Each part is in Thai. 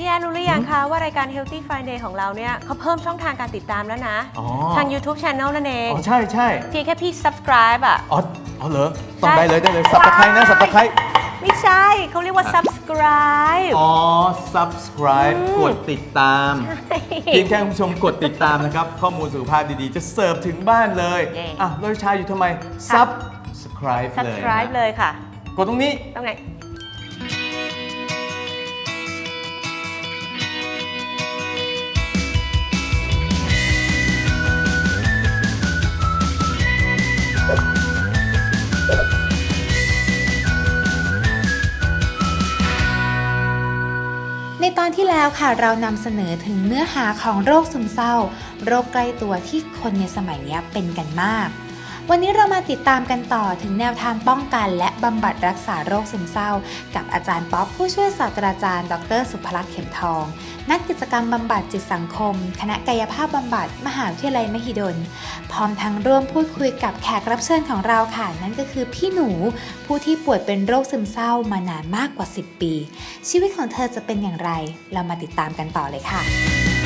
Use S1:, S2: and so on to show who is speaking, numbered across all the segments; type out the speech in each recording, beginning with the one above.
S1: พี่แอนรู้หรือยังคะว่ารายการ Healthy Friday ของเราเนี่ยเขาเพิ่มช่องทางการติดตามแล้วนะ
S2: อ๋อ
S1: ทาง YouTube Channel นั่นเอง
S2: อ๋อ ใช่ใช่
S1: เพียงแค่พี่ subscribe อะ
S2: อ๋ออ๋อเหรอต้อง
S1: ใช่
S2: ได้เลยได้เลยสับตะไคร้นะสับตะไคร้
S1: ไม่ใช่เขาเรียกว่า subscribe
S2: อ๋อ subscribe
S1: อืม
S2: กดติดตามเพียงแค่คุณผู้ชมกดติดตามนะครับ ข้อมูลสุขภาพดีๆ จะเสิร์ฟถึงบ้านเลย
S1: เย้
S2: อะแล้วชาอยู่ทำไม subscribe เลย
S1: subscribe
S2: นะ
S1: เลยค่ะ
S2: กดตรงนี้
S1: ตรงไหน
S3: ที่แล้วค่ะเรานำเสนอถึงเนื้อหาของโรคซึมเศร้า โรคใกล้ตัวที่คนในสมัยนี้เป็นกันมาก วันนี้เรามาติดตามกันต่อถึงแนวทางป้องกัน และบำบัดรักษาโรคซึมเศร้า กับอาจารย์ป๊อปผู้ช่วยศาสตราจารย์ ดร สุภลักษณ์เข็มทอง นักกิจกรรมบำบัดจิตสังคม คณะกายภาพบำบัด มหาวิทยาลัยมหิดล พร้อมทั้งร่วมพูดคุยกับแขกรับเชิญของเราค่ะ นั่นก็คือพี่หนู ผู้ที่ป่วยเป็นโรคซึมเศร้ามานานมากกว่า 10 ปี ชีวิตของเธอจะเป็นอย่างไร เรามาติดตามกันต่อเลยค่ะ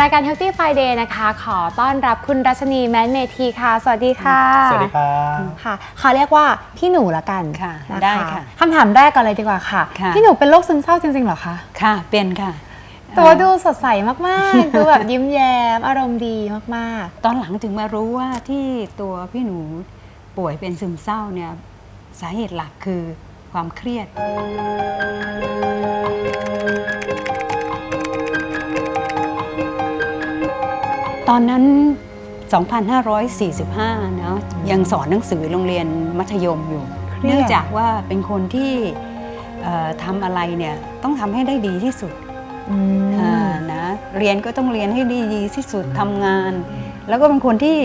S4: รายการ Healthy Friday นะคะ ขอต้อนรับคุณรัชนีแมนเมทีค่ะ สวัสดีค่ะ
S2: สวัสดีครับ
S4: ค่ะเขาเรียกว่าพี่หนูละกัน
S5: ค่ะ
S4: น
S5: ได้ค่ะ
S4: คำถามแรกก่อนเลยดีกว่าค่ะ
S5: ค่ะ
S4: พี่หนูเป็นโรคซึมเศร้าจริงๆเหรอคะ
S5: ค่ะ เป็นค่ะ
S4: ตัว
S5: เอ่อ
S4: ดูสดใสมากๆ ดูแบบยิ้มแย้มอารมณ์ดีมาก
S5: ตอนหลังถึงมารู้ว่าที่ตัวพี่หนูป่วยเป็นซึมเศร้าเนี่ยสาเหตุหลักคือความเครียด ตอนนั้น 2545 เนอะยังสอนหนังสือโรงเรียนมัธยมอยู่
S4: เครียด
S5: เนื่องจากว่าเป็นคนที่เอ่อทำอะไรเนี่ยต้องทำให้ได้ดีที่สุด
S4: ๆอืม
S5: อ่านะเรียนก็ต้องเรียนให้ดีดีที่สุดทำงาน แล้วก็เป็นคนที่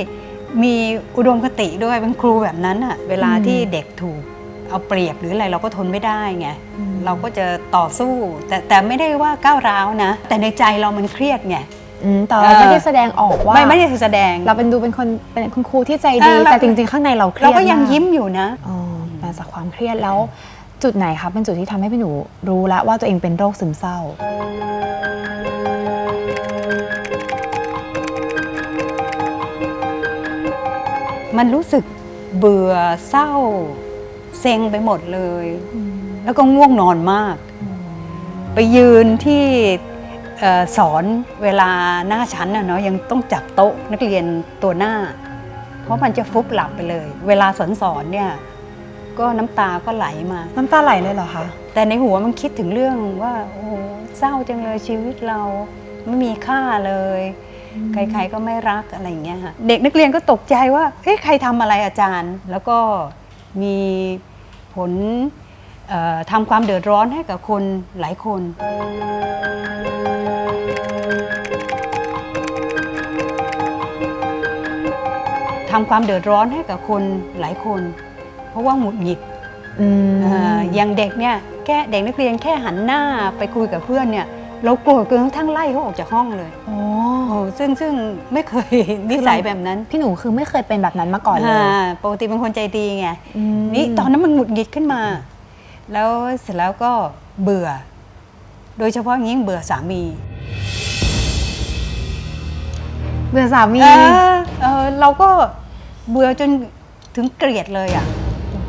S5: มีอุดมคติด้วยเป็นครูแบบนั้นอะเวลาที่เด็กถูกเอาเปรียบหรืออะไรเราก็ทนไม่ได้ไงเราก็จะต่อสู้ แต่แต่ไม่ได้ว่าก้าวร้าวนะ แต่ในใจเรามันเครียดไง
S4: อืมแต่เราไม่ได้แสดงออกว่า
S5: ไม่ไม่ได้แสดง
S4: เราเป็นดูเป็นคนเป็นคุณครูที่ใจดี
S5: เออเรา
S4: แต่จริง ๆ ข้างในเราเครียด
S5: เราก็ยัง
S4: มาก
S5: ยิ้มอยู่นะ
S4: อ๋อมาจากความเครียดแล้ว จุดไหนคะเป็นจุดที่ทำให้พี่หนูรู้แล้วว่าตัวเองเป็นโรคซึมเศร้า
S5: มันรู้สึกเบื่อเศร้า เซ็งไปหมดเลย แล้วก็ง่วงนอนมาก ไปยืนที่เอ่อ สอนเวลาหน้าชั้นน่ะเนาะยังต้องจับโต๊ะนักเรียนตัวหน้า เพราะมันจะฟุบหลับไปเลย เวลาสอนสอนเนี่ยก็น้ำตาก็ไหลมา
S4: น้ำตาไหลเลยเหรอคะ
S5: แต่ในหัวมันคิดถึงเรื่องว่าโอ้โหเศร้าจังเลยชีวิตเราไม่มีค่าเลย ใครๆก็ไม่รักอะไรอย่างเงี้ยค่ะเด็กนักเรียนก็ตกใจว่าเฮ้ยใครทำอะไรอาจารย์ แล้วก็มีผลเอ่อ ทำความเดือดร้อนให้กับคนหลายคน ทำความเดือดร้อนให้กับคนหลายคน เพราะว่าหงุดหงิด
S4: อืม
S5: อ่าอย่างเด็กเนี่ยแค่เด็กนักเรียนแค่หันหน้าไปคุยกับเพื่อนเนี่ยเราโกรธจนกระทั่งไล่เขาออกจากห้องเลย
S4: โอ้
S5: โอ้ซึ่งซึ่งไม่เคยนิสัยแบบนั้น
S4: พี่หนูคือไม่เคยเป็นแบบนั้นมาก่อนเลย
S5: อ่าปกติเป็นคนใจดีไง
S4: อืม
S5: นี่ตอนนั้นมันหงุดหงิดขึ้นมา แล้วเสร็จแล้วก็เบื่อ โดยเฉพาะอย่างยิ่งเบื่อสามี
S4: เบื่อสามี
S5: เออเออเราก็เบื่อจนถึงเกลียดเลยอะ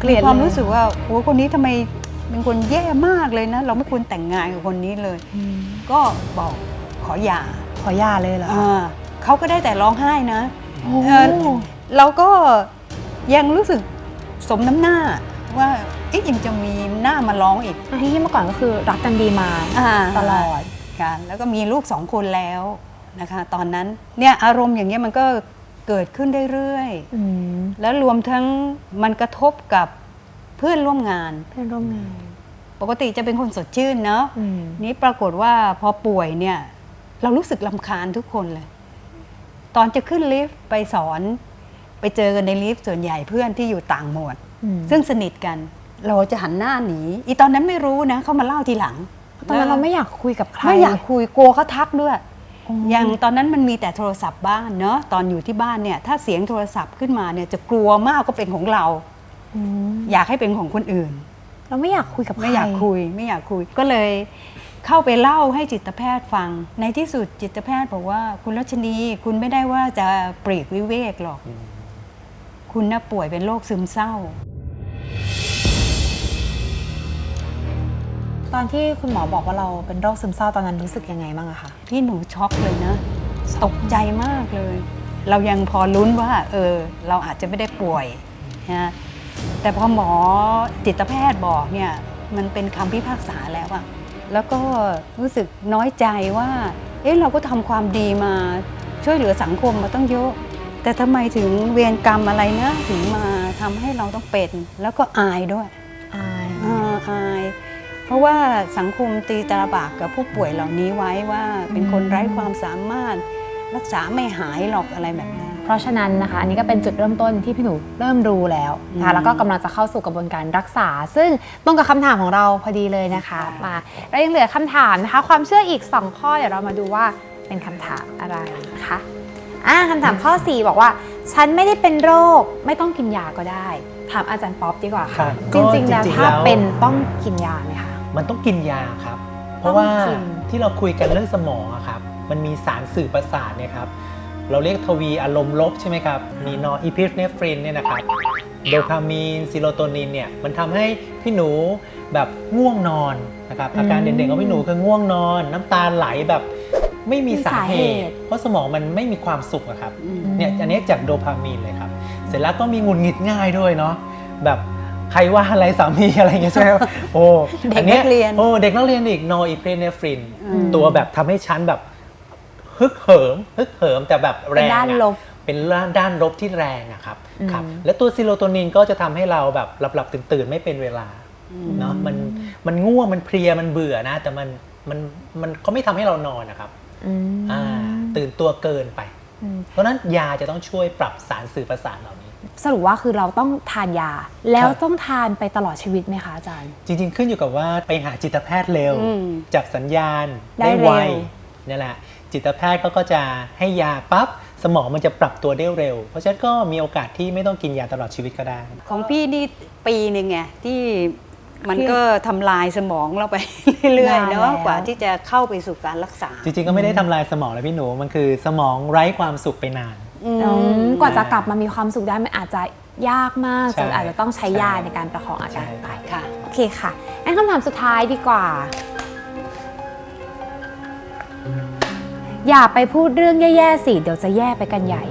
S4: เกลียด
S5: ความ
S4: เลย
S5: รู้สึกว่าโอ้คนนี้ทำไมเป็นคนแย่มากเลยนะ เราไม่ควรแต่งงานกับคนนี้เลย
S4: อืม
S5: ก็บอกขอหย่า
S4: ขอหย่าเลยเหรอคะ
S5: อ่าเขาก็ได้แต่ร้องไห้นะ
S4: โอ้
S5: เออเราก็ยังรู้สึกสมน้ำหน้าว่า เอ๊ะยังจะมีหน้ามาร้องอีก
S4: ทั้งที่เมื่อก่อนก็คือรักกันดีมา
S5: อ่า
S4: ตลอด
S5: กันแล้วก็มีลูกสองคนแล้วนะคะ ตอนนั้นเนี่ยอารมณ์อย่างเงี้ยมันก็เกิดขึ้นเรื่อย
S4: อืม
S5: ๆแล้วรวมทั้งมันกระทบกับเพื่อนร่วมงาน
S4: เพื่อนร่วมงาน
S5: ปกติจะเป็นคนสดชื่นเนาะ
S4: อืม
S5: นี่ปรากฏว่าพอป่วยเนี่ย เรารู้สึกลำคาญทุกคนเลย ตอนจะขึ้นลิฟต์ไปสอน ไปเจอกันในลิฟต์ส่วนใหญ่เพื่อนที่อยู่ต่างหมวด
S4: อืม
S5: ซึ่งสนิทกัน เราจะหันหน้าหนีอีตอนนั้นไม่รู้นะเขามาเล่าทีหลัง
S4: ตอนนั้นเราไม่อยากคุยกับใคร
S5: ไม่อยากคุยกลัวเขาทักด้วย
S4: อ๋อ
S5: อ
S4: อย่าง
S5: ตอนนั้นมันมีแต่โทรศัพท์บ้านเนาะตอนอยู่ที่บ้านเนี่ย ถ้าเสียงโทรศัพท์ขึ้นมาเนี่ยจะกลัวมากก็เป็นของเรา
S4: อืม
S5: อยากให้เป็นของคนอื่น
S4: เราไม่อยากคุยกับใคร
S5: ไม่อยากคุย ไม่อยากคุยก็เลยเข้าไปเล่าให้จิตแพทย์ฟัง ในที่สุดจิตแพทย์บอกว่า คุณรัชนีคุณไม่ได้ว่าจะปลีกวิเวกหรอก คุณน่ะป่วยเป็นโรคซึมเศร้า
S4: ตอนที่คุณหมอบอกว่าเราเป็นโรคซึมเศร้าตอนนั้นรู้สึกยังไงบ้างอะคะ
S5: ที่หนูช็อกเลยนะ ตกใจมากเลย เรายังพอลุ้นว่า เออ เราอาจจะไม่ได้ป่วยนะแต่พอหมอจิตแพทย์บอกเนี่ย มันเป็นคำพิพากษาแล้วอะแล้วก็รู้สึกน้อยใจว่า เอ๊ะเราก็ทำความดีมาช่วยเหลือสังคมมาต้องเยอะ แต่ทำไมถึงเวียนกรรมอะไรนะ ถึงมาทำให้เราต้องเป็น แล้วก็อายด้วย ราะว่าสังคมตีตราบากกับผู้ป่วยเหล่านี้ไว้ว่าเป็นคนไร้ความสามารถ รักษาไม่หายหรอกอะไรแบบนี้
S4: เพราะฉะนั้นนะคะอันนี้ก็เป็นจุดเริ่มต้นที่พี่หนูเริ่มรู้แล้วนะ
S5: อื
S4: คะ
S5: ม
S4: แล้วก็กำลังจะเข้าสู่กระบวนการรักษา ซึ่งตรงกับคำถามของเราพอดีเลยนะคะมาเรายังเหลือคำถามนะคะความเชื่ออีก 2 ข้อเดี๋ยวเรามาดูว่าเป็นคำถามอะไรนะคะอ่าคำถามข้อ 4 บอกว่า ฉันไม่ได้เป็นโรคไม่ต้องกินยาก็ได้ ถามอาจารย์ป๊อปดีกว่า
S6: ครั
S4: ค่ะ
S6: บ
S4: จริง ๆ แล้ว
S6: ก็จริงๆ
S4: ถ้า
S6: แล้ว
S4: เป็นต้องกินยาไหมคะ
S6: มันต้องกินยาครับ เพราะว่า
S4: ต้องกิน
S6: ที่เราคุยกันเรื่องสมองอะครับ มันมีสารสื่อประสาทเนี่ยครับ เราเรียกทวีอารมณ์ลบใช่ไหมครับ มีนอร์อีพิเนฟรินเนี่ยนะครับ โดพามีนซิโรโทนินเนี่ย มันทำให้พี่หนูแบบง่วงนอนนะครับ อาการเด่นๆของพี่หนูคือง่วงนอน น้ำตาไหลแบบไม่มีสาเหตุ เพราะสมองมันไม่มีความสุขอะครับ
S5: อืม
S6: เนี่ยอันนี้จากโดพามีนเลยครับ เสร็จแล้วก็มีหงุนหงิดง่ายด้วยเนาะแบบ ใครว่าอะไรสามีอะไรอย่างเงี้ยใช่ไหมครับโอ้
S5: เด็ก
S6: อันนี้
S5: นักเรียน
S6: โอ้เด็กนักเรียนอีกนออีเพเนฟริน
S5: อืม
S6: ตัวแบบทำให้ฉันแบบฮึกเหิมฮึกเหิมแต่แบบแร
S4: เป็น
S6: ง
S4: ด้าน
S6: อะ
S4: ลบ
S6: เป็นด้านด้านลบที่แรงอะครับ
S4: อืม
S6: ครับ และตัวซิโรโทนินก็จะทำให้เราแบบหลับหลับตื่นตื่นๆไม่เป็นเวลาเนาะมันมันง่วงมันเพลียมันเบื่อนะ แต่มันมันมันก็ไม่ทำให้เรานอนนะครับ
S4: อืม
S6: อ่าตื่นตัวเกินไป
S4: อืม
S6: เพราะฉะนั้นยาจะต้องช่วยปรับสารสื่อประสาทเหล่านี้
S4: สรุปว่าคือเราต้องทานยา แล้ว
S6: ครับ
S4: ต้องทานไปตลอดชีวิตไหมคะอาจารย์
S6: จริง ๆ ขึ้นอยู่กับว่าไปหาจิตแพทย์เร็ว
S5: อืม
S6: จับสัญญาณ
S4: ได้
S6: ได้
S4: เร็ว
S6: ไวนี่แหละ จิตแพทย์เขาก็จะให้ยาปั๊บสมองมันจะปรับตัวได้เร็ว เพราะฉะนั้นก็มีโอกาสที่ไม่ต้องกินยาตลอดชีวิตก็ได้
S5: ของพี่นี่ปีหนึ่งไงที่มันก็ทำลายสมองเราไปเรื่อยๆ
S4: นาน
S5: เนาะ
S4: แล้ว
S5: กว่าที่จะเข้าไปสู่การรักษา
S6: จริงๆก็ไม่ได้ทำลายสมองเลยพี่หนูมันคือสมองไร้ความสุขไปนาน
S5: อืม
S4: อืมกว่าจะกลับมามีความสุขได้มันอาจจะยากมาก
S6: ใช่
S4: จนอาจจะต้องใช้ยา
S6: ใช่
S4: ในการประคองอาการไป
S5: ค่ะ
S4: โอเคค่ะงั้นคำถามสุดท้ายดีกว่า อย่าไปพูดเรื่องแย่ๆสิเดี๋ยวจะแย่ไปกันใหญ่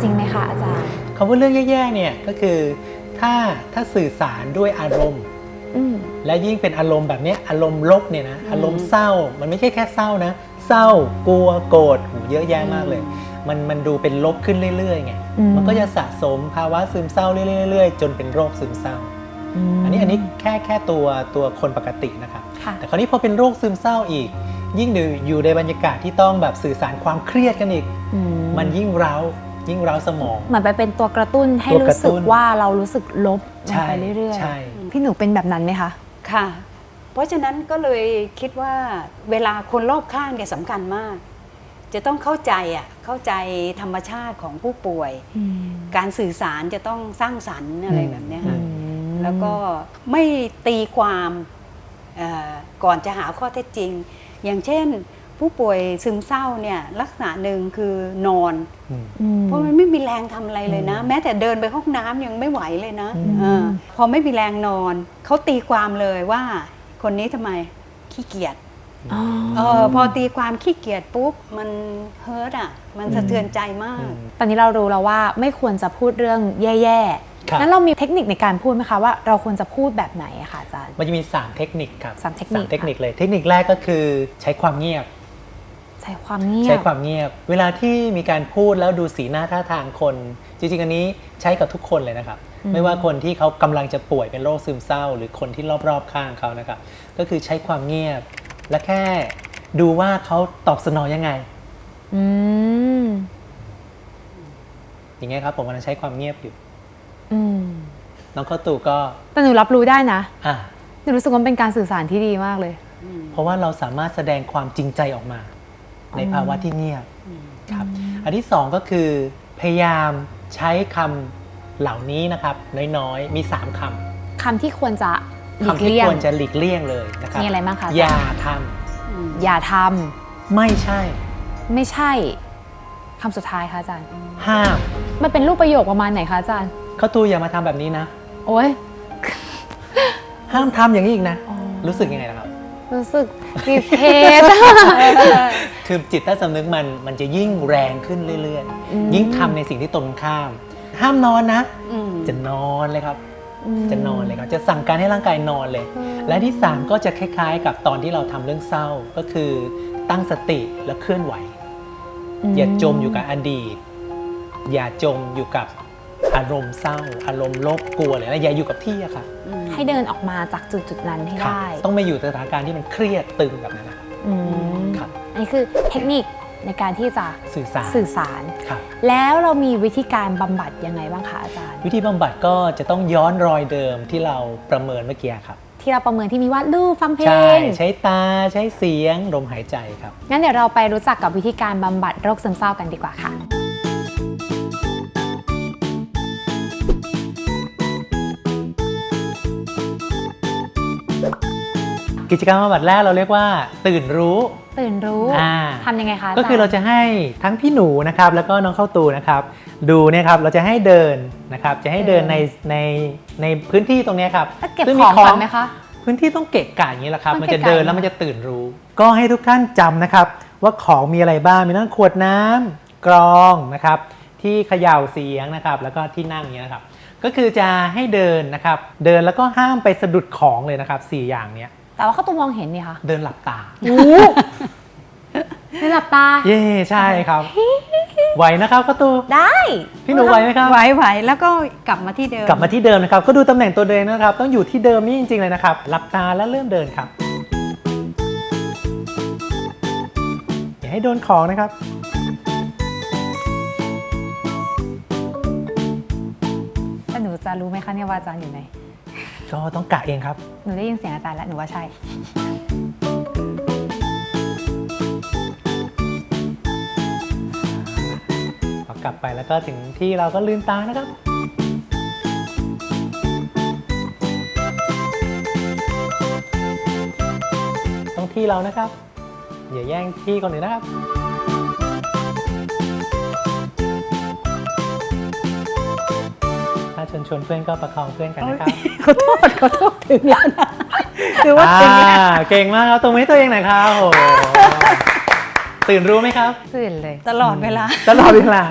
S4: จริงไหมคะอาจารย์
S6: คำว่าเรื่องแย่ๆเนี่ยก็คือถ้าถ้าสื่อสารด้วยอารมณ์
S4: อืม
S6: และยิ่งเป็นอารมณ์แบบเนี้ยอารมณ์ลบเนี่ยนะอารมณ์เศร้ามันไม่ใช่แค่เศร้านะ เศร้ากลัวโกรธโหเยอะแยะมากเลย มันมันดูเป็นลบขึ้นเรื่อยๆไง
S4: อืม
S6: มันก็จะสะสมภาวะซึมเศร้าเรื่อยๆ จนเป็นโรคซึมเศร้า อันนี้อันนี้แค่แค่ตัวตัวคนปกตินะครับ
S4: ค่ะ
S6: แต่คราวนี้พอเป็นโรคซึมเศร้าอีก ยิ่งอยู่ในบรรยากาศที่ต้องแบบสื่อสารความเครียดกันอีก
S4: อื
S6: มันยิ่งเร้ายิ่งเร้าสมอง
S4: เหมือนไปเป็นตัวกระตุ้นให้
S6: ตัวก
S4: รู้
S6: ระ
S4: สึ
S6: ตุ้
S4: ก
S6: น
S4: ว่าเรารู้สึกลบลง
S6: ใช่
S4: ไปเรื่อย
S6: ใช่
S4: ๆพี่หนูเป็นแบบนั้นไหมคะ
S5: ค่ะ เพราะฉะนั้นก็เลยคิดว่าเวลาคนรอบข้างเนี่ยสำคัญมาก จะต้องเข้าใจอะเข้าใจธรรมชาติของผู้ป่วย การสื่อสารจะต้องสร้างสรรค์อะไรแบบเนี้ยค่ะแล้วก็ไม่ตีความเอ่อก่อนจะหาข้อเท็จจริง อย่างเช่น ผู้ป่วยซึมเศร้าเนี่ยลักษณะหนึ่งคือนอน
S6: อืม
S5: เพราะมันไม่มีแรงทำอะไรเลยนะ แม้แต่เดินไปห้องน้ำยังไม่ไหวเลยนะ
S6: อืม
S5: เออพอไม่มีแรงนอนเขาตีความเลยว่า คนนี้ทำไมขี้เกียจ เออพอตีความขี้เกียจปุ๊บ มันเฮิร์ตอะ มันสะเทือนใจมาก
S4: ตอนนี้เรารู้แล้วว่าไม่ควรจะพูดเรื่องแย่
S6: ครับ
S4: ๆนั้นเรามีเทคนิคในการพูดไหมคะว่าเราควรจะพูดแบบไหนอะคะอาจารย์
S6: มันจะมี 3 เทคนิคครับ
S4: สามเทคนิค
S6: เทคนิคเลย เทคนิคแรกก็คือใช้ความเงียบ
S4: ใช้ความเงีย
S6: ใช้
S4: บ
S6: ความเงียบ เวลาที่มีการพูดแล้วดูสีหน้าท่าทางคน จริงๆ อันนี้ใช้กับทุกคนเลยนะครับไม่ว่าคนที่เขากำลังจะป่วยเป็นโรคซึมเศร้า หรือคนที่รอบๆข้างเขานะครับ ก็คือใช้ความเงียบ และแค่ดูว่าเขาตอบสนองยังไง
S4: อืม
S6: อย่างเงี้ยครับ ผมกำลังใช้ความเงียบอยู่
S4: อืม
S6: น้องข้าวตู่ก็
S4: แต่หนูรับรู้ได้นะ
S6: อะ
S4: หนูรู้สึกว่ามันเป็นการสื่อสารที่ดีมากเลย
S6: เพราะว่าเราสามารถแสดงความจริงใจออกมา ในภาวะที่เงียบครับ อันที่สองก็คือ พยายามใช้คำเหล่านี้นะครับ น้อยๆ มี 3คำ
S4: คำที่ควรจะ หลีก
S6: คำที่
S4: เลี่ยง
S6: ควรจะหลีกเลี่ยงเลยนะครับ
S4: มีอะไรบ้างคะ
S6: อย่าท
S4: อย่าทำ
S6: ไม่ใช่ำ
S4: ไม่ใช่คำสุดท้ายค่ะอาจารย์
S6: ห้าม
S4: มันเป็นรูปประโยคประมาณไหนคะอาจารย์
S6: เขาตูอย่ามาทำแบบนี้นะ
S4: โอ้ย
S6: ห้ามทำอย่างนี้อีกนะ
S4: อ๋อ
S6: รู้สึกยังไงนะครับ
S4: รู้สึกรีเพส
S6: คือจิตใต้สำนึกมันมันจะยิ่งแรงขึ้นเรื่อย
S4: อืม
S6: ๆ ยิ่งทำในสิ่งที่ตรงข้าม ห้ามนอนนะ
S5: อืม
S6: จะนอนเลยครับ จะนอนเลยครับจะสั่งการให้ร่างกายนอนเลย และที่ 3 ก็จะคล้ายๆ กับตอนที่เราทำเรื่องเศร้าก็คือตั้งสติและเคลื่อนไหว อย่าจมอยู่กับอดีต อย่าจมอยู่กับอารมณ์เศร้า อารมณ์โลภกลัวเลยนะอย่าอยู่กับที่อะครับ
S4: ให้เดินออกมาจากจุดจุดๆนั้นให้
S6: ครับ
S4: ได้
S6: ต้องไม่อยู่ในสถานการณ์ที่มันเครียดตึงแบบนั้นนะครับ
S4: อืม
S6: ครับ
S4: อันนี้คือเทคนิค ในการที่จะ
S6: สื่อสาร
S4: สื่อสาร
S6: ครับ
S4: แล้วเรามีวิธีการบำบัดยังไงบ้างคะอาจารย์
S6: วิธีบำบัดก็จะต้องย้อนรอยเดิมที่เราประเมินเมื่อกี้ครับ
S4: ที่เราประเมินที่มีวาดรูปฟังเพล
S6: ใช่
S4: ง
S6: ใช้ตาใช้เสียงลมหายใจครับ
S4: งั้นเดี๋ยวเราไปรู้จักกับวิธีการบำบัดโรคซึมเศร้ากันดีกว่าค่ะ
S6: กิจกรรมบำบัดแรกเราเรียกว่า ตื่นรู้
S4: ตื่นรู้
S6: อ่า
S4: ทำยังไงคะจย์
S6: ก็คือเราจะให้ทั้งพี่หนูนะครับแล้วก็น้องเข้าตูนะครับดูเนี่ยครับเราจะให้เดินนะครับจะให้เดินในในในพื้นที่ตรงเนี้ยครับ
S4: แล้วเก็บ
S6: ซึ่
S4: ของก่อนไหมคะ
S6: พื้นที่ต้องเกะกะอย่างนี้แหละครับ
S4: ต้อง
S6: มัน
S4: เกะ
S6: จะ
S4: กะ
S6: เดินแล้วมันจะตื่นรู้ ก็ให้ทุกท่านจำนะครับ ว่าของมีอะไรบ้างมีทั้งขวดน้ำกรองนะครับ ที่เขย่าเสียงนะครับ แล้วก็ที่นั่งอย่างนี้ยนะครับ ก็คือจะให้เดินนะครับ เดินแล้วก็ห้ามไปสะดุดของเลยนะครับสี่อย่างเนี้ย
S4: แต่ว่าเขาตัวมองเห็นนี่ค่ะ
S6: เดินหลับตา
S4: ไม่ หลับตา
S6: เย่ใช่ครับ ไหวนะครับข้าวตู
S4: ได้
S6: พี่หนูไหวไหมครับ
S5: ไหวๆแล้วก็กลับมาที่เดิม
S6: กลับมาที่เดิมนะครับ ก็ดูตำแหน่งตัวเองนะครับ ต้องอยู่ที่เดิมนี่จริงๆเลยนะครับ หลับตาแล้วเริ่มเดินครับ อย่าให้โดนของนะครับ
S4: แต่หนูจะรู้ไหมคะเนี่ยว่าอาจารย์อยู่ไหน
S6: ก็ต้องกะเองครับ
S4: หนูได้ยินเสียงอาจารย์แล้วหนูว่าใช่
S6: กลับไปแล้วก็ถึงที่เราก็ลืมตานะครับ ต้องที่เรานะครับ อย่าแย่งที่คนอื่นนะครับถ้าชวนชวนเพื่อนก็ประคองเพื่อนกันนะครับ
S5: ขอโทษขอโทษถึงแล้วนะคือว่าถึงแล้ว
S6: อ่าเก่งมากครับตรงนี้ตัวเองหน่อยครับโอ้โหตื่นรู้ไหมครับ
S4: ตื่นเลย
S5: ตลอดเวลา
S6: ตลอดเวลา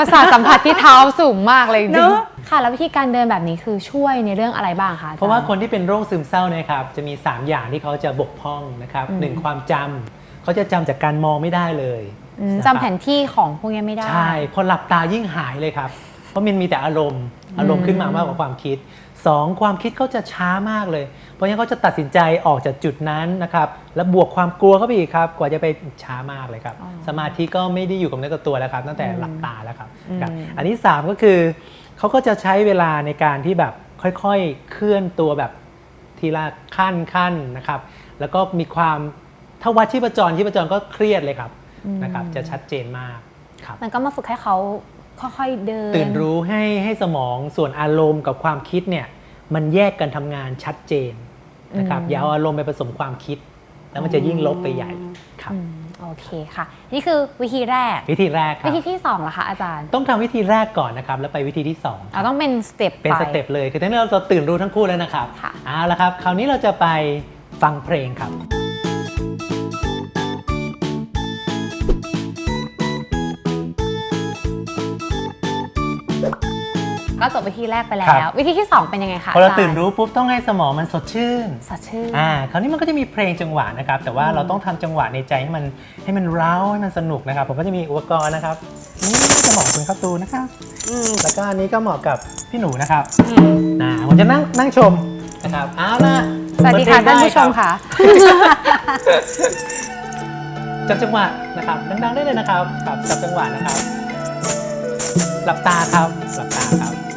S4: ประสาทสัมผัสที่เท้าสูงมากเลยจริ
S5: เน
S4: ง
S5: อะ
S4: ๆค่ะ แล้ววิธีการเดินแบบนี้คือช่วยในเรื่องอะไรบ้างคะอจย์
S6: เพราะว่าคนที่เป็นโรคซึมเศร้าเนี่ยครับจะมี 3 อย่างที่เขาจะบกพร่องนะครับ
S4: อืม
S6: หนึ่งความจำเขาจะจำจากการมองไม่ได้เลย
S4: อืม
S6: นะครับ
S4: จำแผนที่ของพวกนี้ไม่ได้
S6: ใช่พอหลับตายิ่งหายเลยครับ เพราะมันมีแต่อารมณ์อารมณ์ขึ้นมามากกว่าความคิดสองความคิดเขาจะช้ามากเลย เพราะฉะนั้นเขาจะตัดสินใจออกจากจุดนั้นนะครับ แล้วบวกความกลัวเข้าไปอีกครับ กว่าจะไปช้ามากเลยครับ
S4: อ๋อ
S6: สมาธิก็ไม่ได้อยู่กับเนื้อกับตัวแล้วครับ ตั้งแต่หลับตาแล้วครับ
S4: อืม
S6: ครับ อันที่สามก็คือเขาก็จะใช้เวลาในการที่แบบค่อยๆ เคลื่อนตัวแบบทีละขั้นขั้นนะครับ แล้วก็มีความถ้าวัดชีพจรชีพจรก็เครียดเลยครับนะครับ จะชัดเจนมากครับ
S4: มันก็มาฝึกให้เขาค่อยๆเดิน
S6: ตื่นรู้ให้ให้สมองส่วนอารมณ์กับความคิดเนี่ยมันแยกกันทำงานชัดเจนนะครับ
S4: อืม
S6: อย่าเอาอารมณ์ไปผสมความคิด แล้วมันจะยิ่งลบไปใหญ่ครับ
S4: อืมโอเคค่ะ นี่คือวิธีแรก
S6: วิธีแรกครั
S4: วิ
S6: บ
S4: ธีที่สองล่ะคะอาจารย์
S6: ต้องทำวิธีแรกก่อนนะครับ แล้วไปวิธีที่สองค
S4: เรา
S6: รับ
S4: ต้องเป็นสเต็ป
S6: เป็น
S4: ไป
S6: สเต็ปเลย คือทั้งนี้เราตื่นรู้ทั้งคู่แล้วนะครับ
S4: ค่ะ
S6: เอาละครับ คราวนี้เราจะไปฟังเพลงครับ
S4: ก็จบวิธีแรกไปแล้
S6: ครั
S4: ว
S6: บ
S4: วิธีที่สองเป็นยังไงคะ
S6: พอเรา
S4: จย์
S6: ตื่นรู้ปุ๊บต้องให้สมองมันสดชื่น
S4: สดชื่น
S6: อ่าคราวนี้มันก็จะมีเพลงจังหวะนะครับ แต่ว่าเราต้องทำจังหวะในใจให้มันให้มันเร้าให้มันสนุกนะครับ ผมก็จะมีอุปกรณ์นะครับนี่จะเหมาะกับคุณครับตูนนะครับแล้วก็อันนี้ก็เหมาะกับพี่หนูนะครับอ่าผมจะนั่งนั่งชมนะครับเอาล่ะ
S4: สวัสดีค่ะ
S6: เปิ
S4: ท่าน
S6: เพลง
S4: ผู้ชม
S6: ได้รับ
S4: ค่ะ
S6: จับจังหวะนะครับดังๆได้เลยนะครับครับจับจังหวะนะครับ หลับตาครับหลับตาครับ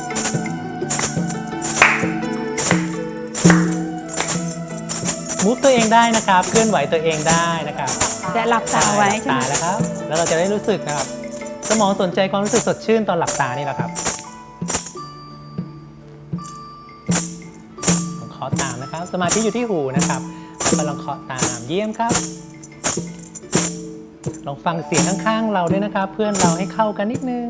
S6: มูฟตัวเองได้นะครับ เคลื่อนไหวตัวเองได้นะครับ
S5: จะหลับตาไว้
S6: หลับ
S5: ใช่ไห
S6: ตามแล้วครับ แล้วเราจะได้รู้สึกนะครับ สมองสนใจความรู้สึกสดชื่นตอนหลับตานี่แหละครับผมขอตามนะสมาธิอยู่ที่หูนะครับแล้วก็ลองเคาะตาม เยี่ยมครับ ลองฟังเสียงข้างๆเราด้วยนะครับ เพื่อนเราให้เข้ากันนิดนึง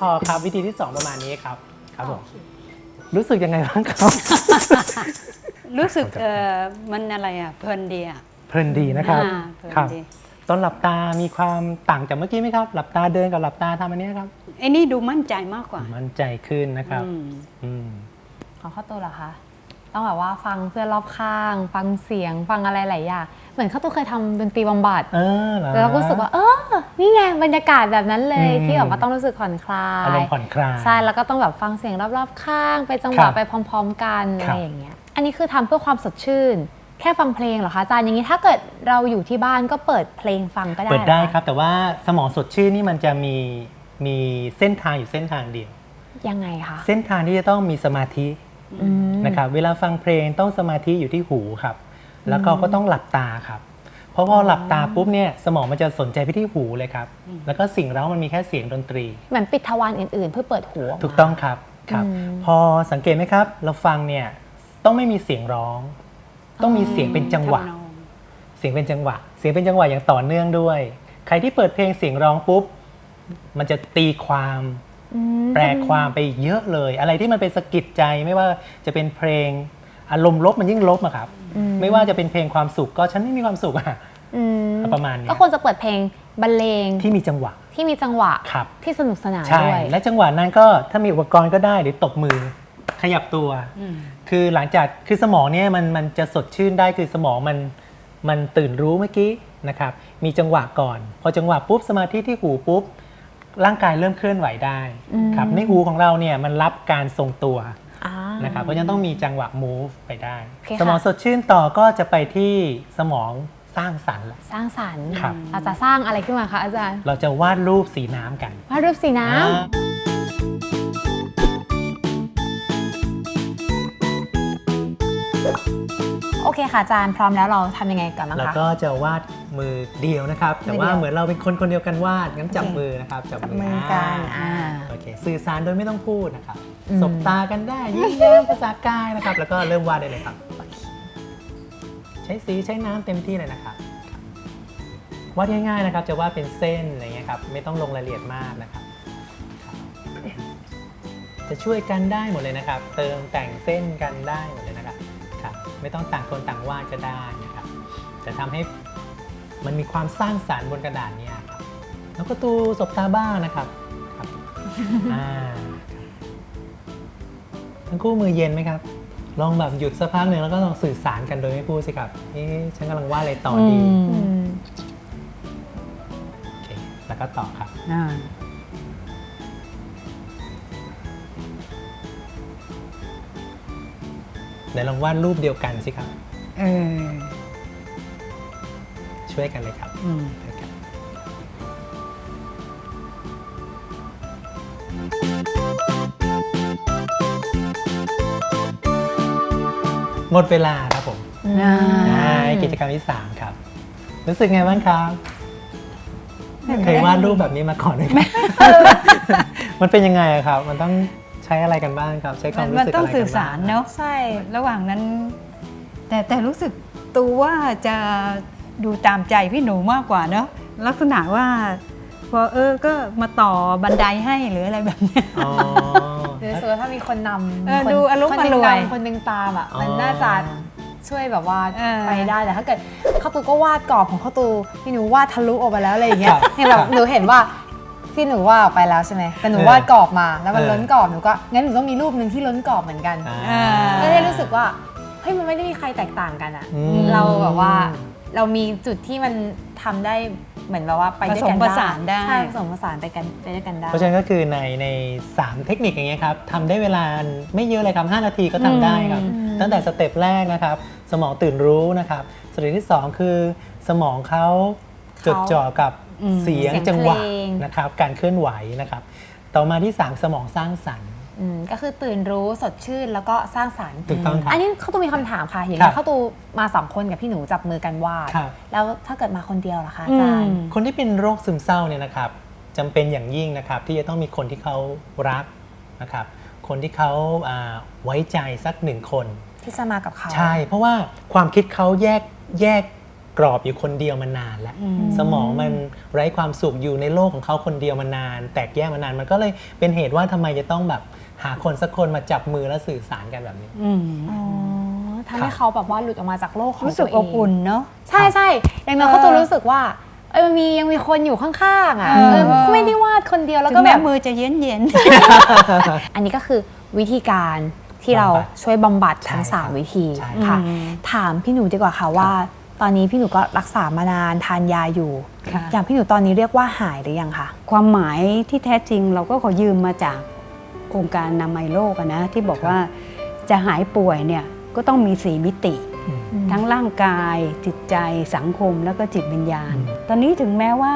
S6: พอครับวิธีที่ 2 ประมาณนี้ครับครับผมรู้สึกยังไงบ้างครับ
S5: รู้สึกเออมันอะไรอะเพลินดีอะ
S6: เพลินดีนะครับ
S5: อ่าเพลิน
S6: ครับ
S5: ดี
S6: ตอนหลับตามีความต่างจากเมื่อกี้ไหมครับ หลับตาเดินกับหลับตาทำอันเนี้ยครับ
S5: ไอ้นี่ดูมั่นใจมากกว่า
S6: มั่นใจขึ้นนะครับ
S5: อืม
S6: อืม
S4: ของข้าวตัวเหรอคะ ต้องแบบว่าฟังเพื่อนรอบข้าง ฟังเสียงฟังอะไรหลายอย่างเหมือนข้าวตัวเคยทำดนตรีบำบัด
S6: เออเหรอ
S4: แล้วเราก็รู้สึกว่า เออ นี่ไงบรรยากาศแบบนั้นเลย
S6: อืม
S4: ที่แบบว่าต้องรู้สึกผ่อนคลา
S6: อาร
S4: ย
S6: มณ์ผ่อนคลาย
S4: ใช่แล้วก็ต้องแบบฟังเสียงรอบๆข้าง ไปจังห
S6: ครั
S4: วะ
S6: บ
S4: ไปพร้อม ๆ กัน
S6: ค
S4: อะ
S6: รับ
S4: ไรอย่างเงี้ยอันนี้คือทำเพื่อความสดชื่น แค่ฟังเพลงเหรอคะอาจารย์อย่างนี้ถ้าเกิดเราอยู่ที่บ้านก็เปิดเพลงฟังก็ได้
S6: เปิดได้
S4: หอะ
S6: ครับ แต่ว่าสมองสดชื่นนี่มันจะมีมีเส้นทางอยู่เส้นทางเดียว
S4: ยังไงคะ
S6: เส้นทางที่จะต้องมีสมาธิ
S4: อืม
S6: นะครับเวลาฟังเพลงต้องสมาธิอยู่ที่หูครับ แล้วก็ก็ต้องหลับตาครับ เพราะพอหลับตาปุ๊บเนี่ยสมองมันจะสนใจไปที่หูเลยครับ แล้วก็สิ่งเร้ามันมีแค่เสียงดนตรี
S4: เหมือนปิดทวารอื่น ๆ เพื่อเปิดหูมา
S6: ถูกต้องครับครับ
S4: อืม
S6: พอสังเกตไหมครับ เราฟังเนี่ยต้องไม่มีเสียงร้อง ต้องมีเสียงเป็นจังหวะ
S5: ทำนอง
S6: เสียงเป็นจังหวะ เสียงเป็นจังหวะอย่างต่อเนื่องด้วย ใครที่เปิดเพลงเสียงร้องปุ๊บ มันจะตีความ
S4: อืม
S6: แปลความไปเยอะเลย อะไรที่มันเป็นสะกิดใจไม่ว่าจะเป็นเพลงอารมณ์ลบมันยิ่งลบอะครับ ไม่ว่าจะเป็นเพลงความสุขก็ฉันไม่มีความสุขอะ
S4: อืม
S6: ประมาณเนี้ย
S4: ก็ควรจะเปิดเพลงบรรเลง
S6: ที่มีจังหวะ
S4: ที่มีจังหวะ
S6: ครับ
S4: ที่สนุกสนาน
S6: ใช่
S4: ด้วย
S6: และจังหวะนั้นก็ถ้ามีอุปกรณ์ก็ได้หรือตบมือขยับตัว
S5: อืม
S6: คือหลังจากคือสมองเนี่ยมันมันจะสดชื่นได้คือสมองมันมันตื่นรู้เมื่อกี้นะครับ มีจังหวะก่อน พอจังหวะปุ๊บสมาธิที่หูปุ๊บ ร่างกายเริ่มเคลื่อนไหวได้ครับในหูของเราเนี่ยมันรับการทรงตัว
S4: อ่า
S6: นะครับเพราะฉะนั้นต้องมีจังหวะ move ไปได้
S4: โอเคค่ะ
S6: สมองสดชื่นต่อก็จะไปที่สมองสร้างสรรค์ละ
S4: สร้างสรรค์
S6: ครับ
S4: เราจะสร้างอะไรขึ้นมาคะอาจารย์
S6: เราจะวาดรูปสีน้ำกัน
S4: วาดรูปสีน้ำ
S6: อ่า
S4: เคค่ะอาจารย์พร้อมแล้วเราทำยังไงก่อนบ้าง
S6: แล้ว
S4: คะ
S6: ก็จะวาดมือเดียวนะครับ แต่ว่า
S4: มือเดียว
S6: เหมือนเราเป็นคนคนเดียวกันวาดงั้นจับ
S4: โอเค
S6: มือนะครับจับ
S4: จับมือกันอ่า
S6: โอเคสื่อสารโดยไม่ต้องพูดนะครับ
S4: อืม
S6: สบตากันได้ยิ้มแย้มภาษากายนะครับ แล้วก็เริ่มวาดได้เลยครับ ใช้สีใช้น้ำเต็มที่เลยนะครับวาดง่ายๆนะครับ จะวาดเป็นเส้นอะไรเงี้ยครับไม่ต้องลงรายละเอียดมากนะครับ จะช่วยกันได้หมดเลยนะครับ เติมแต่งเส้นกันได้หมดเลยนะครับครับ ไม่ต้องต่างคนต่างวาดก็ได้นะครับจะทำให้มันมีความสร้างสารรค์บนกระดาษเนี่ยครับแล้วก็ตูสบตาบ้างนะครับครับอ่าครับทั้งคู่มือเย็นไหมครับ ลองแบบหยุดสักพักหนึ่งแล้วก็ลองสื่อสารกันโดยไม่พูดสิครับเอ๊ะฉันกำลังวาดอะไรต่อดี
S4: อืม
S6: โอเคแล้วก็ต่อครับ ไหนลองวาดรูปเดียวกันสิครับ
S5: เออ
S6: ช่วยกันเลยครับ
S5: อืม
S6: ช่วยกันหมดเวลาครับผม
S5: อ่า
S6: อ่ากิจกรรมที่ 3 ครับ รู้สึกไงบ้างครับ เคยวาดรูปแบบนี้มาก่อนไหมครับมันเป็นยังไงอะครับ มันต้อง ใช้อะไรกันบ้างครับ ใช้ความรู้
S5: มัน
S6: สึก
S5: ต้อ
S6: อะ
S5: ง
S6: ไร
S5: สื่
S6: กั
S5: อน
S6: บ้าง
S5: สารเนาะ
S4: ใช่
S5: ระหว่างนั้น แต่แต่รู้สึกตัวว่าจะดูตามใจพี่หนูมากกว่าเนาะลักษณะว่าพอเออก็มาต่อบันไดให้หรืออะไรแบบเนี้ย
S6: อ๋อ
S4: หรือรู้สึกว่าถ้ามีคนนำ
S5: เออ
S4: คน
S5: ดูอารมณ์
S4: คนหนึ่ง
S5: อร่วย
S4: นำคนหนึงตามอะ
S6: อ๋อ
S4: มันน่าจะช่วยแบบว่า
S5: เออ
S4: ไปได้แต่ถ้าเกิดเข้าตูก็วาดกรอบของเข้าตูพี่หนูวาดทะลุออกไปแล้วอะไรอย่างเงี้
S6: ค
S4: ย
S6: รับ
S4: เห็นแบบ
S6: ครับ
S4: หนูเห็นว่า ที่หนูวาดออกไปแล้วใช่ไหมแต่หนู
S6: เออ
S4: วาดกรอบมา แล้วมัน
S6: เออ
S4: ล้นกรอบหนูก็งั้นหนูต้องมีรูปหนึ่งที่ล้นกรอบเหมือนกัน
S6: อ่า
S4: ก็ได้รู้สึกว่าเฮ้ยมันไม่ได้มีใครแตกต่างกันอะ
S6: อืม
S4: เราแบบว่าเรามีจุดที่มันทำได้เหมือนแบบว่าไปด้วยกัน
S5: ผสมผสานได้
S4: ใช่ผสมผสานไปกันไปด้วยกันได้
S6: เพราะฉะนั้นก็คือในใน3เทคนิคอย่างเงี้ยครับทำได้เวลาไม่เยอะเลยครับ5นาทีก็ทำได้ครับ
S4: อืม
S6: ตั้งแต่สเต็ปแรกนะครับ สมองตื่นรู้นะครับสเต็ปที่ 2 คือสมองเขาจดจ่อกับ
S5: อืม
S6: เสียง
S4: เสียง
S6: จังหวะ
S4: เพลง
S6: นะครับการเคลื่อนไหวนะครับ ต่อมาที่ 3 สมองสร้างสรรค์
S4: อืมก็คือตื่นรู้สดชื่นแล้วก็สร้างสรรค์
S6: ถูกต้องครับ
S4: อันนี้เขาตูมีคำถามค่ะอย่าง
S6: ครั
S4: นี้
S6: บ
S4: เขาตูมาสองคนกับพี่หนูจับมือกันวาด
S6: ครับ
S4: แล้วถ้าเกิดมาคนเดียวล่ะคะอาจารย์
S6: คนที่เป็นโรคซึมเศร้าเนี่ยนะครับจำเป็นอย่างยิ่งนะครับที่จะต้องมีคนที่เขารักนะครับคนที่เขาอ่าไว้ใจสักหนึ่งคน
S4: ที่จะมากับเขา
S6: ใช่ เพราะว่าความคิดเขาแยกแยก กรอบอยู่คนเดียวมานานแล้ว สมองมันไร้ความสุขอยู่ในโลกของเขาคนเดียวมานาน แตกแยกมานานมันก็เลยเป็นเหตุว่าทำไมจะต้องแบบหาคนสักคนมาจับมือแล้วสื่อสารกันแบบนี้
S5: อืม
S4: อ๋อทำให้เขาแบบว่าหลุดออกมาจากโลกของ
S5: รู้สึก
S4: ตัว
S5: อ
S4: เง
S5: บอุ่นเนาะ
S4: ใช่ใช่อย่างน้อย
S5: เออ
S4: เขาตูรู้สึกว่าเออมันมียังมีคนอยู่ข้างๆอะ
S5: เออ
S4: เออไม่ได้วาดคนเดียวแล้ว
S5: ถึ
S4: ก็
S5: ง
S4: แบ
S5: แม้
S4: บ
S5: มือจะเย็นเย็น
S4: อันนี้ก็คือวิธีการที่เรา
S6: บำบัด
S4: ช่วยบำบัดทั้ง
S6: ใช่ครับ
S4: 3วิธี
S6: ใช่
S4: ค่ะ
S5: อืม
S4: ถามพี่หนูดีกว่าค่ะว่า ตอนนี้พี่หนูก็รักษามานานทานยาอยู่
S5: ค่ะ
S4: อย่างพี่หนูตอนนี้เรียกว่าหายหรือยังคะ
S5: ความหมายที่แท้จริงเราก็ขอยืมมาจากองค์การอนามัยโลกอะนะที่บอกว่าจะหายป่วยเนี่ยก็ต้องมีสีมิติ ทั้งร่างกายจิตใจสังคมแล้วก็จิตวิญญาณ
S6: อืม
S5: ตอนนี้ถึงแม้ว่า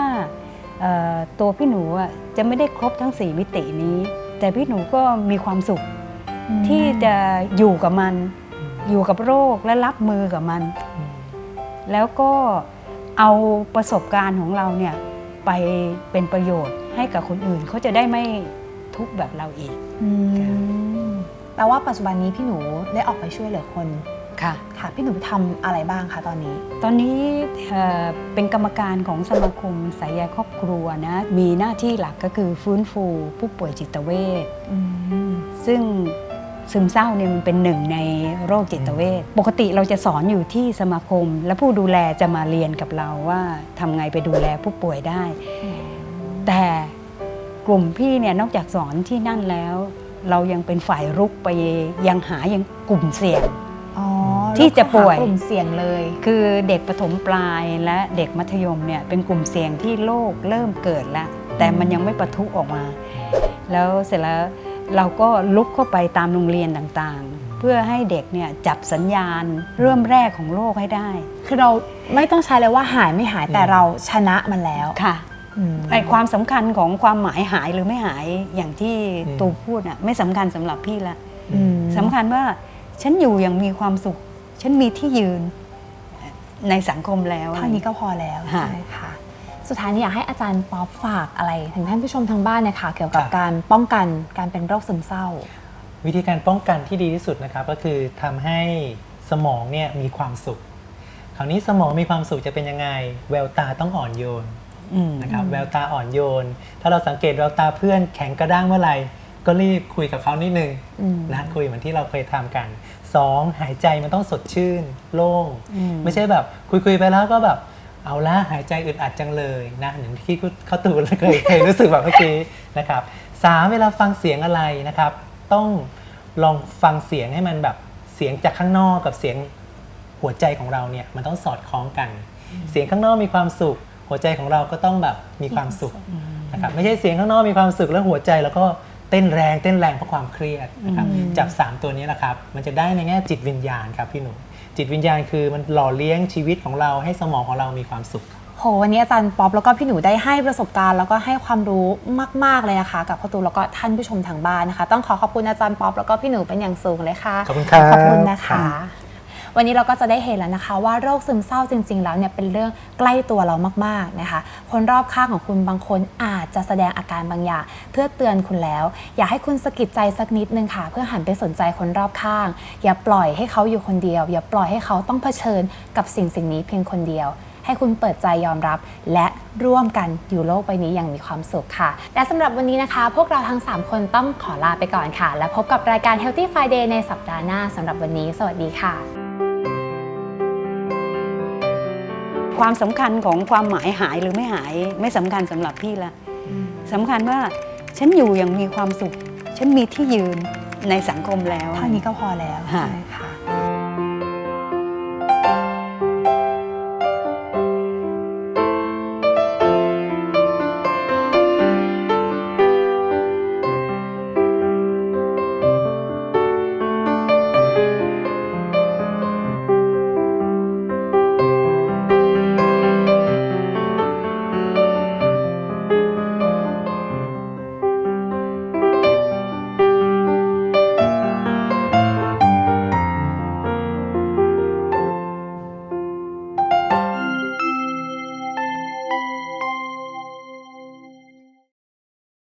S5: เอ่อตัวพี่หนูอะจะไม่ได้ครบทั้งสี่มิตินี้ แต่พี่หนูก็มีความสุขที่จะอยู่กับมัน อยู่กับโรคและรับมือกับมัน แล้วก็เอาประสบการณ์ของเราเนี่ยไปเป็นประโยชน์ให้กับคนอื่น เขาจะได้ไม่ทุกข์แบบเราอีก
S4: อืมแปลว่าปัจจุบันนี้พี่หนูได้ออกไปช่วยเหลือคน
S5: ค่ะ
S4: ค่ะพี่หนูทำอะไรบ้างคะตอนนี้
S5: ตอนนี้เอ่อเป็นกรรมการของสมาคมสายใยครอบครัวนะมีหน้าที่หลักก็คือฟื้นฟูผู้ป่วยจิตเวชซึ่ง ซึมเศร้าเนี่ยมันเป็นหนึ่งในโรคจิตเวชปกติเราจะสอนอยู่ที่สมาคม และผู้ดูแลจะมาเรียนกับเราว่าทำไงไปดูแลผู้ป่วยได้ แต่กลุ่มพี่เนี่ยนอกจากสอนที่นั่นแล้ว เรายังเป็นฝ่ายรุกไปยังหายังกลุ่มเสี่ยง
S4: อ๋อ
S5: ที่จะป่วย
S4: กลุ่มเสี่ยงเลย
S5: คือเด็กปฐมปลายและเด็กมัธยมเนี่ยเป็นกลุ่มเสี่ยงที่โรคเริ่มเกิดแล้ว แต่มันยังไม่ปะทุออกมา แล้วเสร็จแล้ว เราก็ลุกเข้าไปตามโรงเรียนต่างๆ เพื่อให้เด็กเนี่ยจับสัญญาณเริ่มแรกของโรคให้ได้
S4: คือเราไม่ต้องใช้เลยว่าหายไม่หายแต่เราชนะมันแล้ว
S5: ค่ะ
S4: อืม
S5: ไอความสำคัญของความหมายหายหรือไม่หายอย่างที่
S6: อืม
S5: ตูพูดอะไม่สำคัญสำหรับพี่ละ
S4: อืม
S5: สำคัญว่าฉันอยู่อย่างมีความสุข ฉันมีที่ยืนในสังคมแล้ว
S4: เท่านี้ก็พอแล้ว
S5: ค่ะ
S4: ใช่ค่ะ สุดท้ายนี้อยากให้อาจารย์ป๊อปฝากอะไร ถึงท่านผู้ชมทางบ้านนะคะเกี่ยวกับ
S6: ครับ
S4: การป้องกันการเป็นโรคซึมเศร้า
S6: วิธีการป้องกันที่ดีที่สุดนะครับก็คือทำให้สมองเนี่ยมีความสุข คราวนี้สมองมีความสุขจะเป็นยังไง แววตาต้องอ่อนโยน
S5: อืม
S6: นะครับแววตาอ่อนโยน ถ้าเราสังเกตแววตาเพื่อนแข็งกระด้างเมื่อไหร่ก็รีบคุยกับเขานิดนึง
S4: อืม
S6: นะคุยเหมือนที่เราเคยทำกันสองหายใจมันต้องสดชื่น โล่ง
S5: อืม
S6: ไม่ใช่แบบคุยคุยๆไปแล้วก็แบบ เอาละหายใจอึดอัดจังเลยนะอย่างที่เขาตูนเคยเคยรู้สึกแบบเมื่อกี้นะครับสามเวลาฟังเสียงอะไรนะครับ ต้องลองฟังเสียงให้มันแบบเสียงจากข้างนอกกับเสียงหัวใจของเราเนี่ยมันต้องสอดคล้องกัน เสียงข้างนอกมีความสุข หัวใจของเราก็ต้องแบบมีความสุขนะครับไม่ใช่เสียงข้างนอกมีความสุขแล้วหัวใจแล้วก็เต้นแรงเต้นแรงเพราะความเครียดนะครับจับสามตัวนี้แหละครับ มันจะได้ในแง่จิตวิญญาณครับพี่หนู จิตวิญญาณคือมันหล่อเลี้ยงชีวิตของเราให้สมองของเรามีความสุข
S4: โหวันนี้อาจารย์ป๊อปแล้วก็พี่หนูได้ให้ประสบการณ์ แล้วก็ให้ความรู้มาก ๆ เลยนะคะ กับพ่อตูนแล้วก็ท่านผู้ชมทางบ้านนะคะ ต้องขอขอบคุณอาจารย์ป๊อปแล้วก็พี่หนูเป็นอย่างสูงเลยค่ะ
S6: ขอบคุณครับ
S4: ขอบคุณนะคะ วันนี้เราก็จะได้เห็นแล้วนะคะ ว่าโรคซึมเศร้าจริง ๆ แล้วเนี่ยเป็นเรื่องใกล้ตัวเรามากๆนะคะ คนรอบข้างของคุณบางคนอาจจะแสดงอาการบางอย่าง เพื่อเตือนคุณแล้ว อยากให้คุณสะกิดใจสักนิดนึงค่ะ เพื่อหันไปสนใจคนรอบข้าง อย่าปล่อยให้เขาอยู่คนเดียว อย่าปล่อยให้เขาต้องเผชิญกับสิ่งสิ่งนี้เพียงคนเดียวให้คุณเปิดใจยอมรับ และร่วมกันอยู่โลกใบนี้อย่างมีความสุขค่ะ และสำหรับวันนี้นะคะ พวกเราทั้ง 3 คนต้องขอลาไปก่อนค่ะ และพบกับรายการ Healthy Friday ในสัปดาห์หน้าสำหรับวันนี้ สวัสดีค่ะ
S5: ความสำคัญของความหมายหายหรือไม่หายไม่สำคัญสำหรับพี่ละสำคัญว่าฉันอยู่อย่างมีความสุข ฉันมีที่ยืนในสังคมแล้ว
S4: เท่านี้ก็พอแล้ว
S5: ค่ะ
S4: ใช่ค่ะ